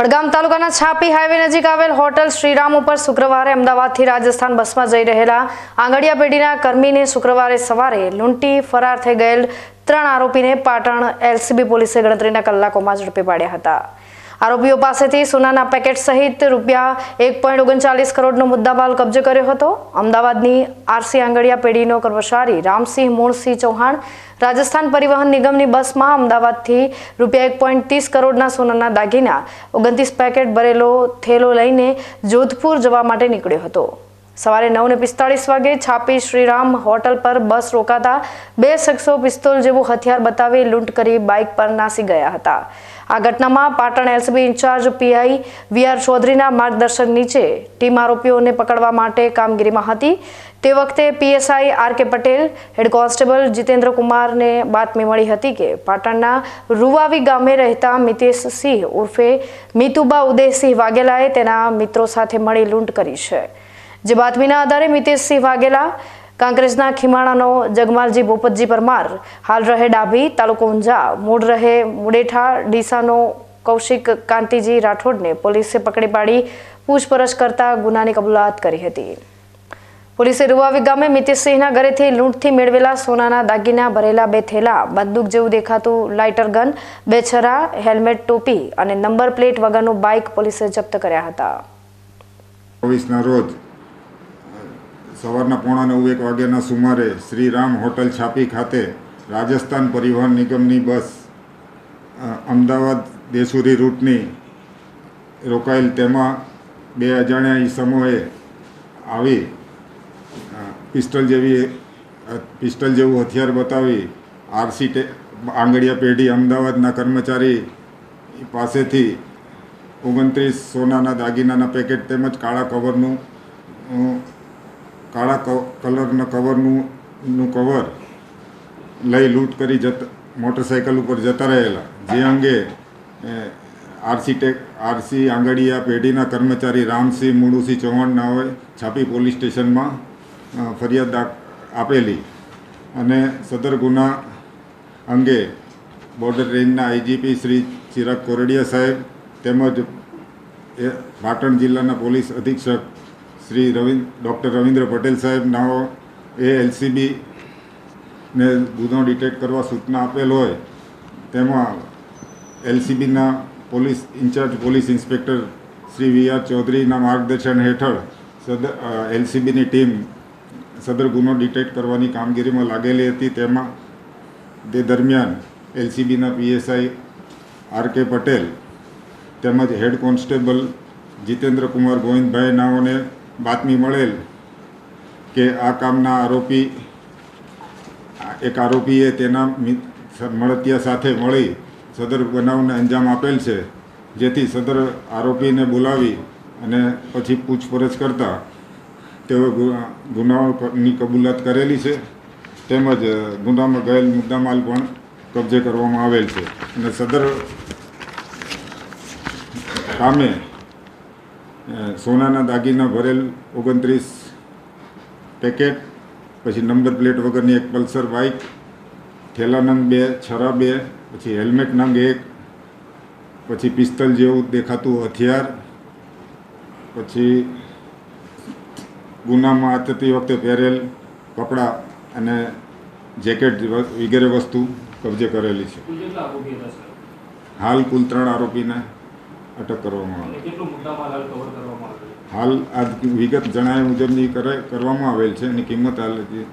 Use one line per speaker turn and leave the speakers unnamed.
પડગામ તાલુકાના છાપી હાઈવે નજીક આવેલ હોટલ શ્રીરામ ઉપર શુક્રવારે અમદાવાદથી રાજસ્થાન બસમાં જઈ રહેલા આંગડિયા પેઢીના કર્મીને શુક્રવારે સવારે લૂંટી ફરાર થઈ ગયેલ ત્રણ આરોપીને પાટણ એલસીબી પોલીસે ગણતરીના કલાકોમાં ઝડપી પાડ્યા હતા. આરોપીઓ પાસેથી સોનાના પેકેટ સહિત રૂપિયા એક પોઈન્ટ ઓગણચાલીસ કરોડનો મુદ્દામાલ કબજે કર્યો હતો. અમદાવાદની આરસી આંગડિયા પેઢીનો કર્મચારી રામસિંહ મૂળસિંહ ચૌહાણ રાજસ્થાન પરિવહન નિગમની બસમાં અમદાવાદથી રૂપિયા એક પોઈન્ટ ત્રીસ કરોડના સોનાના દાગીના, ઓગણત્રીસ પેકેટ ભરેલો થેલો લઈને જોધપુર જવા માટે નીકળ્યો હતો. સવારે નવ ને પિસ્તાળીસ વાગે છાપી શ્રીરામ હોટલ પર બસ રોકાતા બે શખ્સો પિસ્તોલ જેવું હથિયાર બતાવી લૂંટ કરી બાઇક પર નાસી ગયા હતા. આ ઘટનામાં Patan LCB incharge PI VR ચૌધરીના માર્ગદર્શન નીચે ટીમ આરોપીઓને પકડવા માટે કામગીરીમાં હતી. તે વખતે પીએસઆઈ આર કે પટેલ, હેડ કોન્સ્ટેબલ જીતેન્દ્ર કુમારને બાતમી મળી હતી કે પાટણના રૂવાવી ગામે રહેતા મિતેશ સિંહ ઉર્ફે મિતુબા ઉદયસિંહ વાઘેલાએ તેના મિત્રો સાથે મળી લૂંટ કરી છે. જે બાતમીના આધારે મિતેશસિંહ વાઘેલા કાંકરેજના ખીમાણાનો જગમાલજી ભૂપતજી પરમાર હાલ રહે ડાભી, તાલુકો ઊંઝા. મૂળ રહે મુડેઠા, ડીસાનો કૌશિક કાંતિજી રાઠોડને પોલીસે પકડી પાડી, પૂછપરછ કરતા ગુનાની કબૂલાત કરી હતી. પોલીસે રૂવાવી ગામે મિતેશસિંહના ઘરેથી લૂંટથી મેળવેલા સોનાના દાગીના, ભરેલા બે થેલા, બંદૂક જેવું દેખાતું લાઇટર ગન, બે છરા, હેલ્મેટ ટોપી અને નંબર પ્લેટ વગરનું બાઇક પોલીસે જપ્ત કર્યા હતા.
રોજ સવારના પોણા નવ એક વાગ્યાના સુમારે શ્રીરામ હોટલ છાપી ખાતે રાજસ્થાન પરિવહન નિગમની બસ અમદાવાદ દેસુરી રૂટની રોકાયેલ તેમાં બે અજાણ્યા ઈસમોએ આવી પિસ્ટલ જેવી પિસ્ટલ જેવું હથિયાર બતાવી આરસી આંગળિયા પેઢી અમદાવાદના કર્મચારી પાસેથી ઓગણત્રીસ સોનાના દાગીનાના પેકેટ તેમજ કાળા કવરનું કાળા કલરના કવરનું, નું કવર લઈ લૂંટ કરી જત મોટરસાઇકલ ઉપર જતા રહેલા. જે અંગે આરસી ટેક આરસી આંગડિયા પેઢીના કર્મચારી રામસિંહ મુળુસિંહ ચૌહાણ નાઓએ છાપી પોલીસ સ્ટેશનમાં ફરિયાદ આપેલી. અને સદર ગુના અંગે બોર્ડર રેન્જના આઈજીપી શ્રી ચિરાગ કોરડિયા સાહેબ તેમજ પાટણ જિલ્લાના પોલીસ અધિક્ષક શ્રી રવિન્દ્ર ડૉક્ટર રવિન્દ્ર પટેલ સાહેબ નાઓ એ એલસીબી ને ગુનો ડિટેક્ટ કરવા સૂચના આપેલ હોય, તેમાં એલસીબીના police incharge, police inspector Shri V R ચૌધરીના માર્ગદર્શન હેઠળ સદર એલસીબીની ટીમ સદર ગુનો ડિટેક્ટ કરવાની કામગીરીમાં લાગેલી હતી. તેમાં તે દરમિયાન એલસીબીના પીએસઆઈ આર કે પટેલ તેમજ હેડ કોન્સ્ટેબલ જીતેન્દ્ર કુમાર ગોવિંદભાઈ નાઓને બાતમી મળેલ કે આ કામના આરોપી, એક આરોપીએ તેના મળતિયા સાથે મળી સદર બનાવને અંજામ આપેલ છે, જેથી સદર આરોપીને બોલાવી અને પછી પૂછપરછ કરતા તેઓ ગુનાઓની કબૂલાત કરેલી છે, તેમજ ગુનામાં ગયેલ મુદ્દામાલ પણ કબજે કરવામાં આવેલ છે. અને સદર કામે સોનાના દાગીના ભરેલ ઓગણત્રીસ પેકેટ પછી નંબર પ્લેટ વગરની એક પલ્સર બાઇક થેલા નંગ બે છરા બે પછી હેલ્મેટ નંગ એક પછી પિસ્તલ જેવું દેખાતું હથિયાર પછી ગુનામાં આચરતી વખતે પહેરેલ કપડાં અને જેકેટ વગેરે વસ્તુ કબજે કરેલી છે. હાલ કુલ ત્રણ આરોપીને. અટક કરવામાં આવી.
અને હાલ
આ વિગત જણાવ્યા મુજબની કરે કરવામાં આવેલ છે એની કિંમત હાલ નથી.